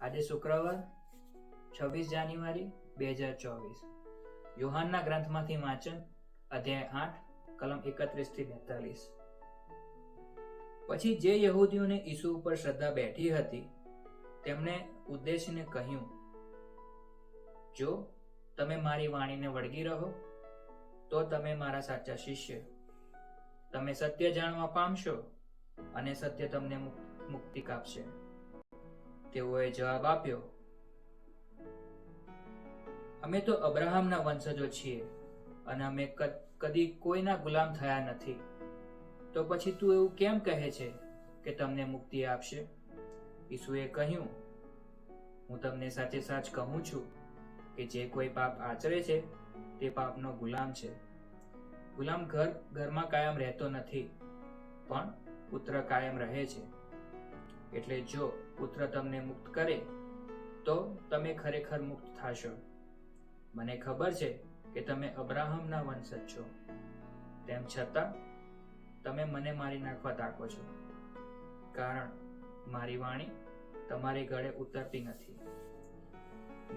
આજે શુક્રવાર છવ્વીસ જાન્યુઆરી બે હજાર ચોવીસ. યુહાનના ગ્રંથમાંથી વાંચન, અધ્યાય આઠ, કલમ એકત્રીસથી બેતાલીસ. પછી જે યહૂદીઓને ઈસુ ઉપર શ્રદ્ધા બેઠી હતી, તેમણે ઉદ્દેશીને કહ્યું, જો તમે મારી વાણીને વળગી રહો તો તમે મારા સાચા શિષ્ય. તમે સત્ય જાણવા પામશો અને સત્ય તમને મુક્તિ કાપશે. તેઓએ જવાબ આપ્યો, અમે તો અબ્રાહમના વંશજો છીએ અને અમે કદી કોઈના ગુલામ થયા નથી. તો પછી તું એવું કેમ કહે છે કે તમને મુક્તિ આપશે? ઈસુએ કહ્યું, હું તમને સાચે સાચ કહું છું કે જે કોઈ પાપ આચરે છે તે પાપનો ગુલામ છે. ગુલામ ઘર, ઘરમાં કાયમ રહેતો નથી, પણ પુત્ર કાયમ રહે છે. એટલે જો પુત્ર તમને મુક્ત કરે, તો તમે ખરેખર મુક્ત થશો. મને ખબર છે કે તમે અબ્રાહમના વંશજ છો. તેમ છતાં, તમે મને મારી નાખવા તાકો છો. કારણ મારી વાણી તમારી ગળે ઉતરતી નથી.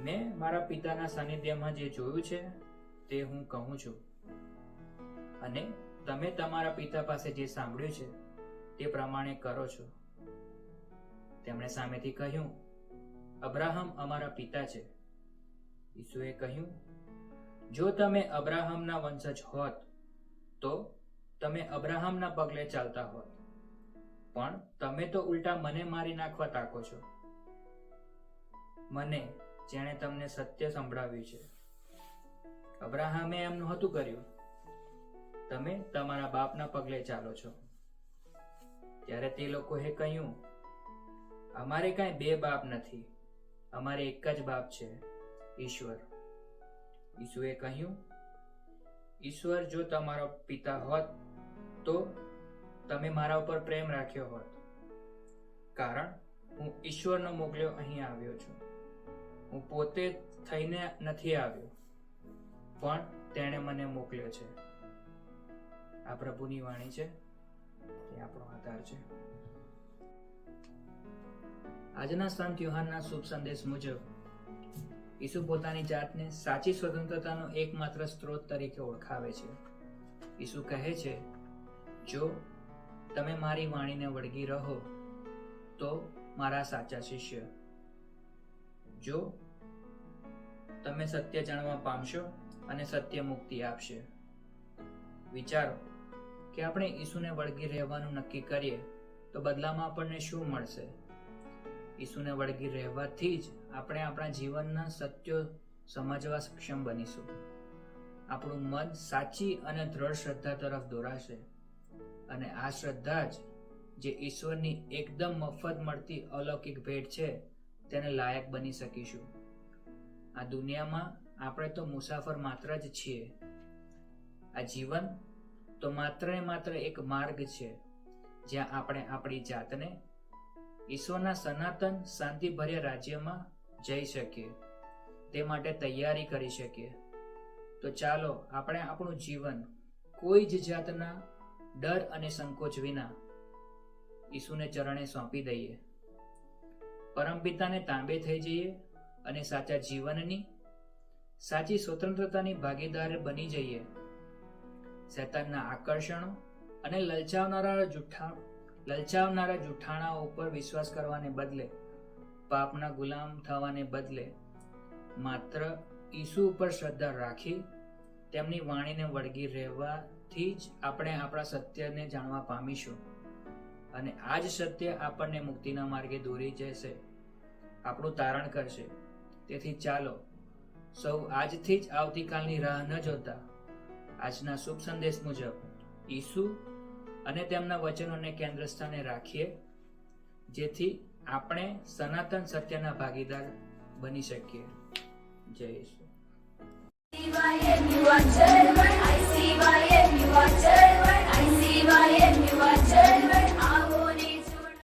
મેં મારા પિતાના સાનિધ્યમાં જે જોયું છે તે હું કહું છું. અને તમે તમારા પિતા પાસે જે સાંભળ્યું છે, તે પ્રમાણે કરો છો. તેમણે સામેથી કહ્યું, અબ્રાહમ અમારા પિતા છે. ઈસુએ કહ્યું, જો તમે અબ્રાહમના વંશજ હોત, તો તમે અબ્રાહમના પગલે ચાલતા હોત. પણ તમે તો ઉલટા મને મારી નાખવા તાકો છો. મને, જેણે તમને સત્ય સંભળાવ્યું છે. અબ્રાહમે એમ નહોતું કર્યું. તમે તમારા બાપના પગલે ચાલો છો. ત્યારે તે લોકોએ કહ્યું, અમારે કાંઈ બે બાપ નથી. અમારે એક જ બાપ છે, ઈશ્વર. ઈસુએ કહ્યું, ઈશ્વર, જો તમારો પિતા હોત, તો તમે મારા ઉપર પ્રેમ રાખ્યો હોત. કારણ, હું ઈશ્વરનો મોકલ્યો અહીં આવ્યો છું. હું પોતે થઈને નથી આવ્યો. પણ તેણે મને મોકલ્યો છે. આ પ્રભુની વાણી છે તે આપણો આધાર છે. આજના સંત યુહાનના શુભ સંદેશ મુજબ, ઈસુ પોતાની જાતને સાચી સ્વતંત્રતાનો એકમાત્ર સ્ત્રોત તરીકે ઓળખાવે છે. ઈસુ કહે છે, જો તમે મારી વાણીને વળગી રહો, તો મારા સાચા શિષ્ય. જો તમે સત્ય જાણવા પામશો અને સત્ય મુક્તિ આપશે. વિચારો કે આપણે ઈસુને વળગી રહેવાનું નક્કી કરીએ, તો બદલામાં આપણને શું મળશે? ઈસુને વળગી રહેવાથી જ આપણે આપણા જીવનના સત્યો સમજવા સક્ષમ બનીશું. આપણું મન સાચી અને દ્રઢ શ્રદ્ધા તરફ દોરાશે અને આ શ્રદ્ધા જ જે ઈશ્વરની એકદમ મફત મળતી અલૌકિક ભેટ છે, તેને લાયક બની શકીશું. આ દુનિયામાં આપણે તો મુસાફર માત્ર જ છીએ. આ જીવન તો માત્ર ને માત્ર એક માર્ગ છે, જ્યાં આપણે આપણી જાતને ઈશ્વરના સનાતન શાંતિભર્યા રાજ્યમાં જઈ શકીએ, તે માટે તૈયારી કરી શકીએ. તો ચાલો, આપણે આપણું જીવન કોઈ જ જાતના ડર અને સંકોચ વિના ઈસુને ચરણે સોંપી દઈએ. પરમપિતાને તાંબે થઈ જઈએ અને સાચા જીવનની સાચી સ્વતંત્રતાની ભાગીદાર બની જઈએ. શેતાનના આકર્ષણો અને લલચાવનારા જુઠ્ઠા, લલચાવનારા જુઠ્ઠાણાઓ ઉપર વિશ્વાસ કરવાને બદલે, પાપના ગુલામ થવાને બદલે, માત્ર ઈસુ ઉપર શ્રદ્ધા રાખી, તેમની વાણીને વળગી રહેવાથી જ આપણે આપણા સત્યને જાણવા પામીશું. અને આ જ સત્ય આપણને મુક્તિના માર્ગે દોરી જશે. આપણું તારણ કરશે. તેથી ચાલો સૌ આજથી જ આવતીકાલની રાહ ન જોતા. આજના શુભ સંદેશ મુજબ, ઈસુ અને તેમના વચનોને કેન્દ્ર સ્થાને રાખીએ, જેથી આપણે સનાતન સત્યના ભાગીદાર બની શકીએ. જય ઈસુ.